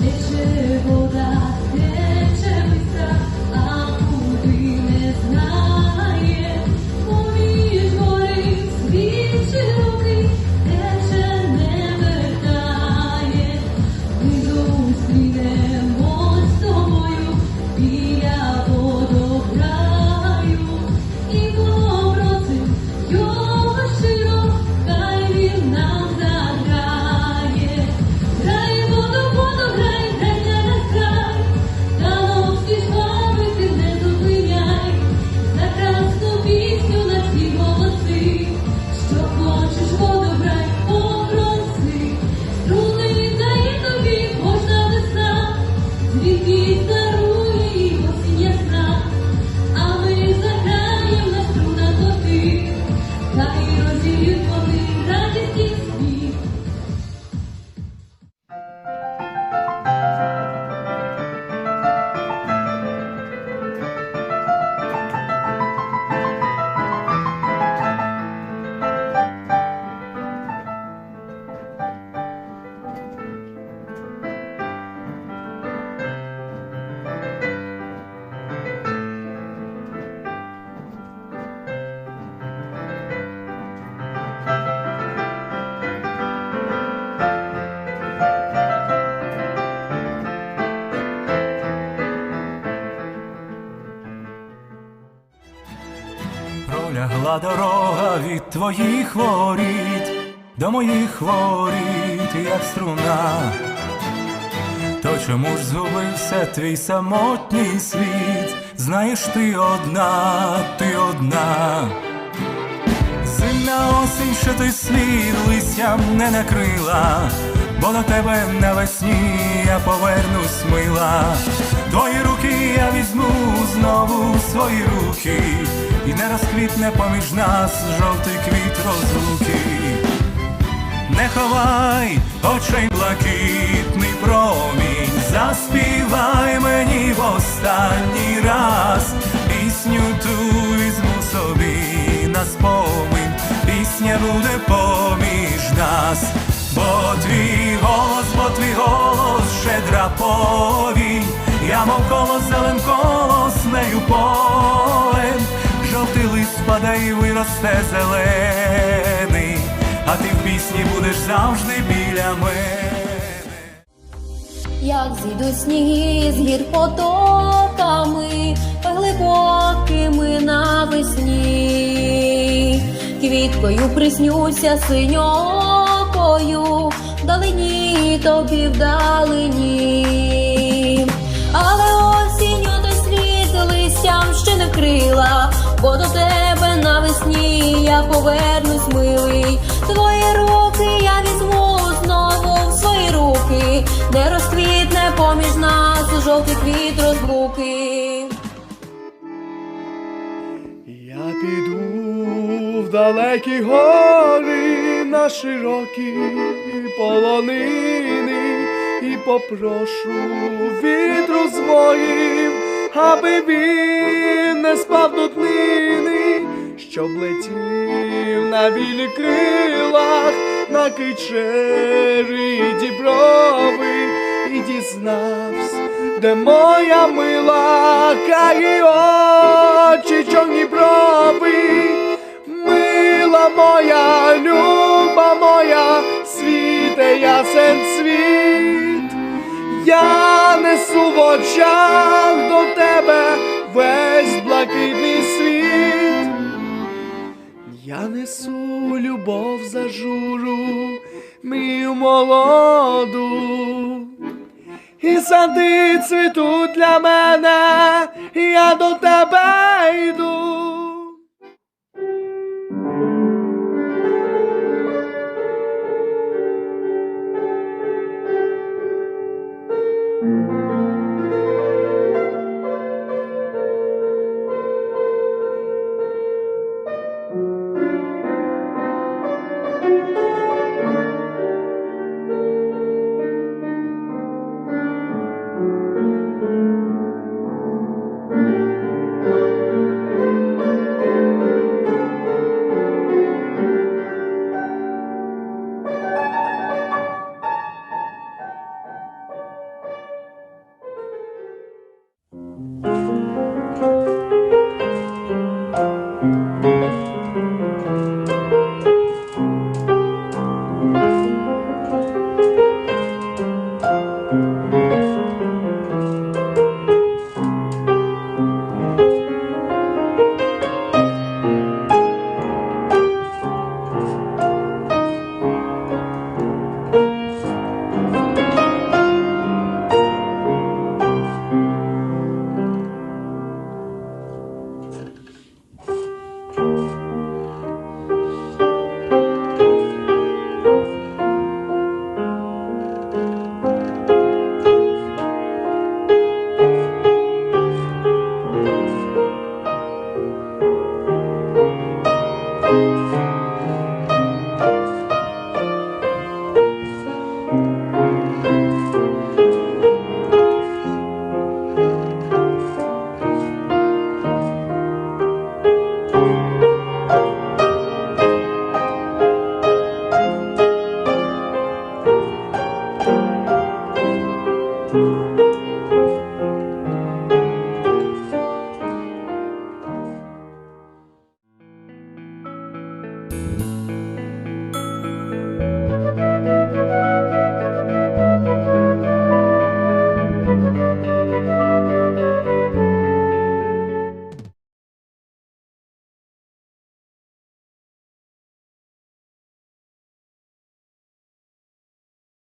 내 죄보다 Пролягла дорога від твоїх воріт до моїх воріт, як струна. То чому ж згубився твій самотній світ? Знаєш, ти одна, ти одна. Зимна осінь, що той слід листям не накрила, бо до тебе навесні я повернусь мила. Твої руки я візьму знову свої руки, і не розквітне поміж нас жовтий квіт розлуки. Не ховай очей блакитний промінь, заспівай мені в останній раз пісню ту візьму собі на спомин, пісня буде поміж нас, бо твій голос, бо твій голос щедра повінь, я мов колос зелен падає і виросте зелений, а ти в пісні будеш завжди біля мене. Як зійдуть сніги з гір потоками, глибокими навесні, квіткою приснюся синьокою, вдалині тобі вдалині. Повернусь милий. Твої руки я візьму знову в свої руки, де розквітне поміж нас у жовтий квіт розлуки. Я піду в далекі гори на широкі полонини і попрошу вітру своїм, аби він не спав до днини, щоб летів на білі крилах, на кичері діброви і дізнався, де моя мила, карі очі, чорні брови, мила моя, люба моя, світе ясен світ, я несу в очах до тебе весь блакитний Несу любов за журу, мою молоду, і сади цвітуть для мене, я до тебе йду.